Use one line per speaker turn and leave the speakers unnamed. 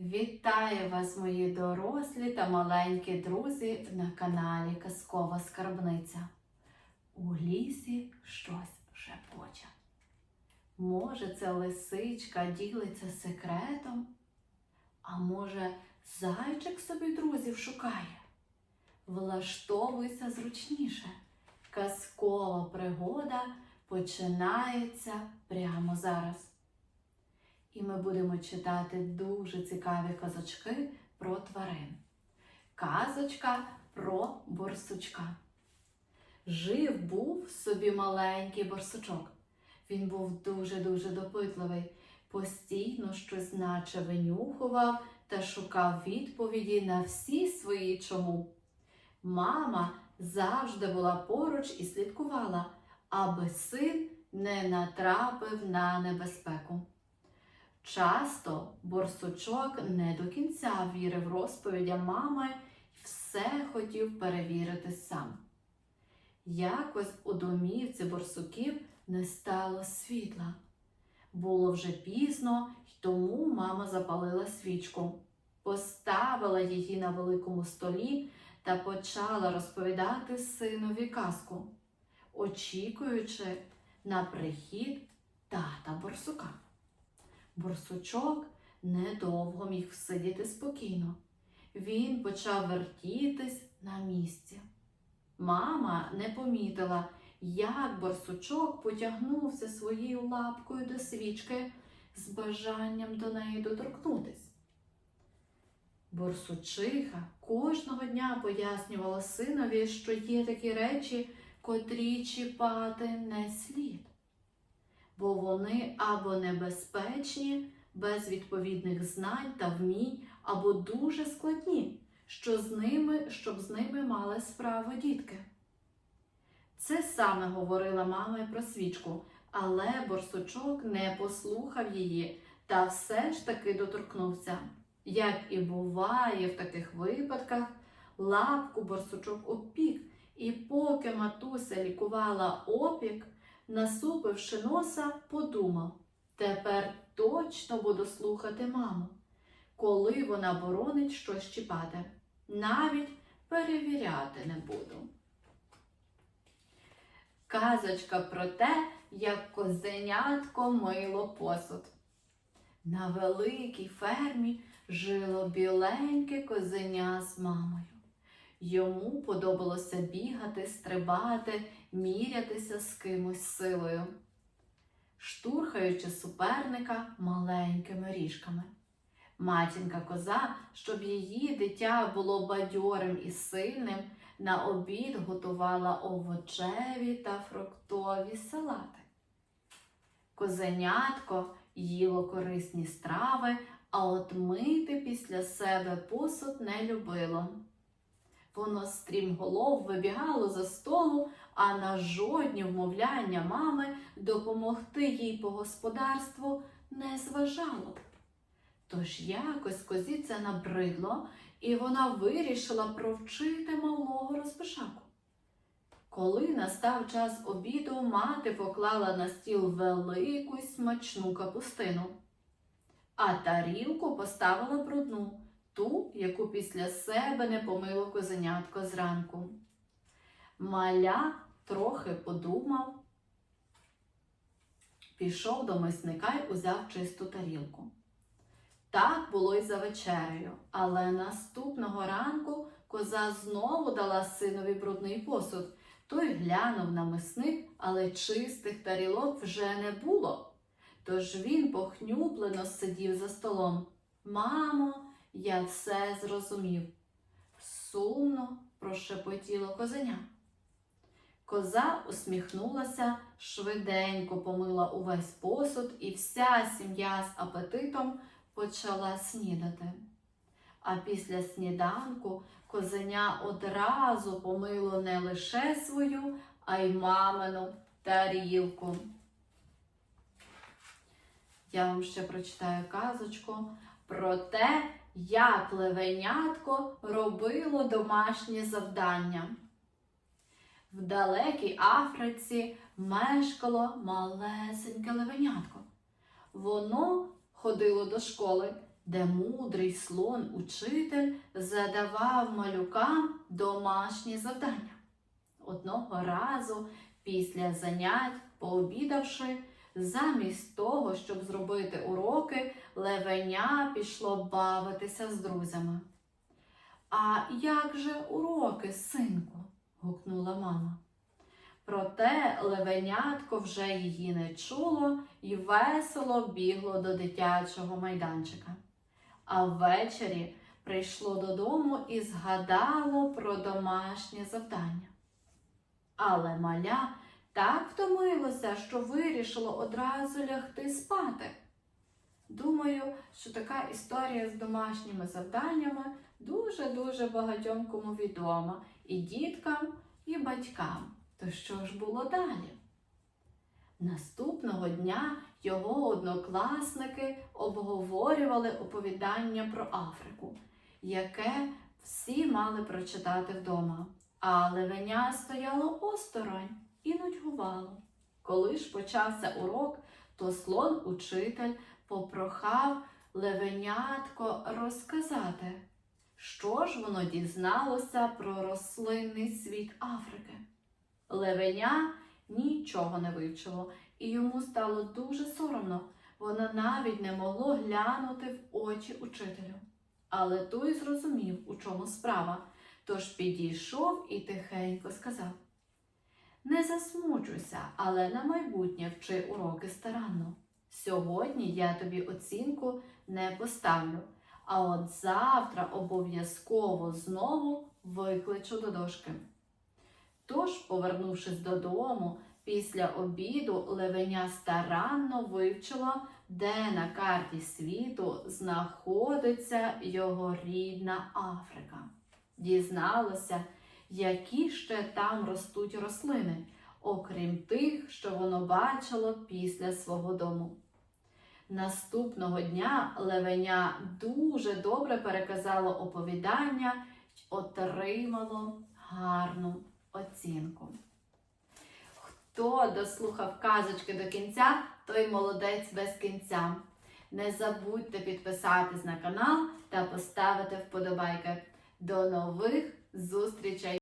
Вітаю вас, мої дорослі та маленькі друзі на каналі Казкова Скарбниця. У лісі щось шепоче. Може, це лисичка ділиться секретом, а може, зайчик собі друзів шукає. Влаштовуйся зручніше. Казкова пригода починається прямо зараз. І ми будемо читати дуже цікаві казочки про тварин. Казочка про борсучка. Жив був собі маленький борсучок. Він був дуже-дуже допитливий, постійно щось наче винюхував та шукав відповіді на всі свої чому. Мама завжди була поруч і слідкувала, аби син не натрапив на небезпеку. Часто борсучок не до кінця вірив розповідям мами і все хотів перевірити сам. Якось у домівці борсуків не стало світла. Було вже пізно, й тому мама запалила свічку, поставила її на великому столі та почала розповідати синові казку, очікуючи на прихід тата борсука. Борсучок недовго міг сидіти спокійно. Він почав вертітись на місці. Мама не помітила, як борсучок потягнувся своєю лапкою до свічки з бажанням до неї доторкнутись. Борсучиха кожного дня пояснювала синові, що є такі речі, котрі чіпати не слід бо вони або небезпечні, без відповідних знань та вмінь, або дуже складні, що з ними, щоб з ними мали справу дітки. Це саме говорила мама про свічку, але борсучок не послухав її та все ж таки доторкнувся. Як і буває в таких випадках, лапку борсучок опік, і поки матуся лікувала опік, насупивши носа, подумав тепер точно буду слухати маму, коли вона боронить щось чіпати. Навіть перевіряти не буду. Казочка про те, як козенятко мило посуд. На великій фермі жило біленьке козеня з мамою. Йому подобалося бігати, стрибати, мірятися з кимось силою, штурхаючи суперника маленькими ріжками. Матінка коза, щоб її дитя було бадьорим і сильним, на обід готувала овочеві та фруктові салати. Козенятко їло корисні страви, а от мити після себе посуд не любило. Воно стрімголов вибігало за столу, а на жодні вмовляння мами допомогти їй по господарству не зважало. Тож якось козі це набридло, і вона вирішила провчити малого розбишаку. Коли настав час обіду, мати поклала на стіл велику смачну капустину, а тарілку поставила брудну ту, яку після себе не помило козенятко зранку. Маля трохи подумав, пішов до мисника й узяв чисту тарілку. Так було й за вечерею, але наступного ранку коза знову дала синові брудний посуд. Той глянув на мисник, але чистих тарілок вже не було. Тож він похнюплено сидів за столом. Мамо, я все зрозумів. Сумно прошепотіло козеня. Коза усміхнулася, швиденько помила увесь посуд, і вся сім'я з апетитом почала снідати. А після сніданку козеня одразу помило не лише свою, а й мамину тарілку. Я вам ще прочитаю казочку про те, як левенятко робило домашнє завдання. В далекій Африці мешкало малесеньке левенятко. Воно ходило до школи, де мудрий слон учитель задавав малюкам домашні завдання. Одного разу після занять, пообідавши, замість того, щоб зробити уроки, левеня пішло бавитися з друзями. А як же уроки, синку? гукнула мама. Проте левенятко вже її не чуло і весело бігло до дитячого майданчика. А ввечері прийшло додому і згадало про домашнє завдання. Але маля так втомилося, що вирішило одразу лягти спати. Думаю, що така історія з домашніми завданнями дуже-дуже багатьом кому відома і діткам, і батькам. То що ж було далі? Наступного дня його однокласники обговорювали оповідання про Африку, яке всі мали прочитати вдома. А левеня стояло осторонь і нудьгувало. Коли ж почався урок, то слон учитель попрохав левенятко розказати, що ж воно дізналося про рослинний світ Африки. Левеня нічого не вивчило, і йому стало дуже соромно. Воно навіть не могло глянути в очі учителю. Але той зрозумів, у чому справа, тож підійшов і тихенько сказав: Не засмучуйся, але на майбутнє вчи уроки старанно. Сьогодні я тобі оцінку не поставлю, а от завтра обов'язково знову викличу до дошки. Тож, повернувшись додому, після обіду левеня старанно вивчила, де на карті світу знаходиться його рідна Африка. Дізналося, які ще там ростуть рослини, окрім тих, що воно бачило після свого дому. Наступного дня левеня дуже добре переказало оповідання й отримало гарну оцінку. Хто дослухав казочки до кінця, той молодець без кінця. Не забудьте підписатись на канал та поставити вподобайки. До нових зустрічей!